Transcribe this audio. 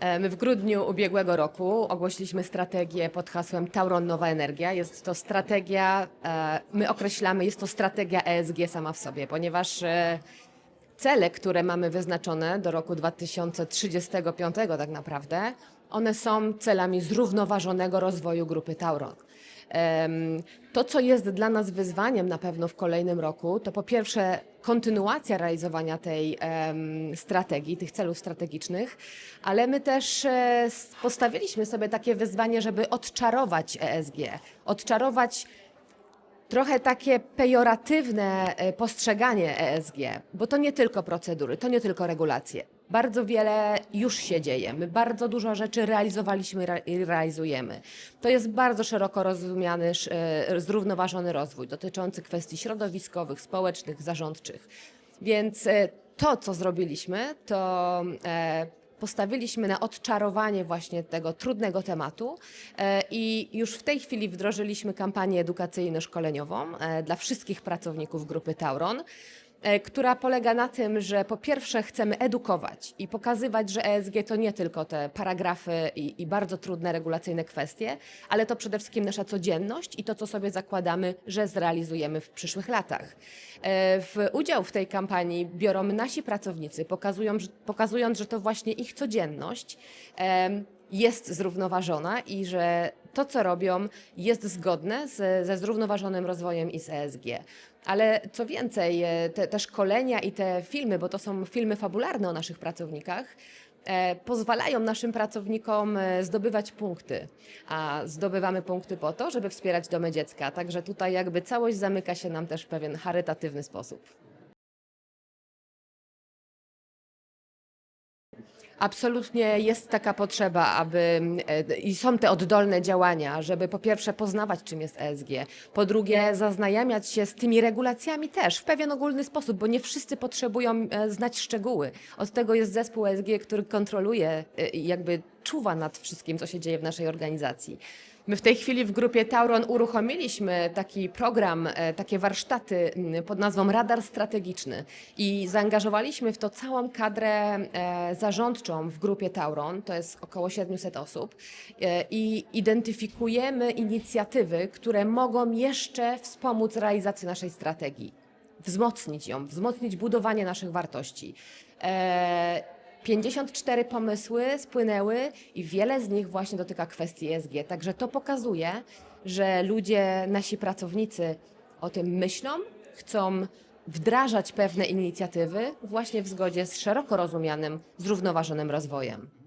E, My w grudniu ubiegłego roku ogłosiliśmy strategię pod hasłem Tauron Nowa Energia. Jest to strategia, e, my określamy, jest to strategia ESG sama w sobie, ponieważ e, cele, które mamy wyznaczone do roku 2035 tak naprawdę, one są celami zrównoważonego rozwoju grupy Tauron. To, co jest dla nas wyzwaniem na pewno w kolejnym roku, to po pierwsze kontynuacja realizowania tej strategii, tych celów strategicznych, ale my też e, postawiliśmy sobie takie wyzwanie, żeby odczarować ESG, odczarować trochę takie pejoratywne e, postrzeganie ESG, bo to nie tylko procedury, to nie tylko regulacje. Bardzo wiele już się dzieje. My bardzo dużo rzeczy realizowaliśmy re- i realizujemy. To jest bardzo szeroko rozumiany, e, zrównoważony rozwój dotyczący kwestii środowiskowych, społecznych, zarządczych. Więc e, to, co zrobiliśmy, to postawiliśmy na odczarowanie właśnie tego trudnego tematu e, i już w tej chwili wdrożyliśmy kampanię edukacyjno-szkoleniową e, dla wszystkich pracowników grupy Tauron, która polega na tym, że po pierwsze chcemy edukować i pokazywać, że ESG to nie tylko te paragrafy i, i bardzo trudne regulacyjne kwestie, ale to przede wszystkim nasza codzienność i to, co sobie zakładamy, że zrealizujemy w przyszłych latach. E, W udział w tej kampanii biorą nasi pracownicy, pokazując, że to właśnie ich codzienność em, jest zrównoważona i że to, co robią, jest zgodne z, ze zrównoważonym rozwojem i z ESG. Ale co więcej, e, te, te szkolenia i te filmy, bo to są filmy fabularne o naszych pracownikach, e, pozwalają naszym pracownikom e, zdobywać punkty. A zdobywamy punkty po to, żeby wspierać domy dziecka. Także tutaj jakby całość zamyka się nam też w pewien charytatywny sposób. Absolutnie jest taka potrzeba, aby e, i są te oddolne działania, żeby po pierwsze poznawać, czym jest ESG, po drugie zaznajamiać się z tymi regulacjami też w pewien ogólny sposób, bo nie wszyscy potrzebują e, znać szczegóły. Od tego jest zespół ESG, który kontroluje e, jakby czuwa nad wszystkim, co się dzieje w naszej organizacji. My w tej chwili w grupie Tauron uruchomiliśmy taki program, e, takie warsztaty m, pod nazwą Radar Strategiczny i zaangażowaliśmy w to całą kadrę e, zarządczą w grupie Tauron, to jest około 700 osób e, i identyfikujemy inicjatywy, które mogą jeszcze wspomóc realizację naszej strategii wzmocnić ją, wzmocnić budowanie naszych wartości. E, 54 pomysły spłynęły i wiele z nich właśnie dotyka kwestii ESG. Także to pokazuje, że ludzie, nasi pracownicy o tym myślą, chcą wdrażać pewne inicjatywy właśnie w zgodzie z szeroko rozumianym, zrównoważonym rozwojem.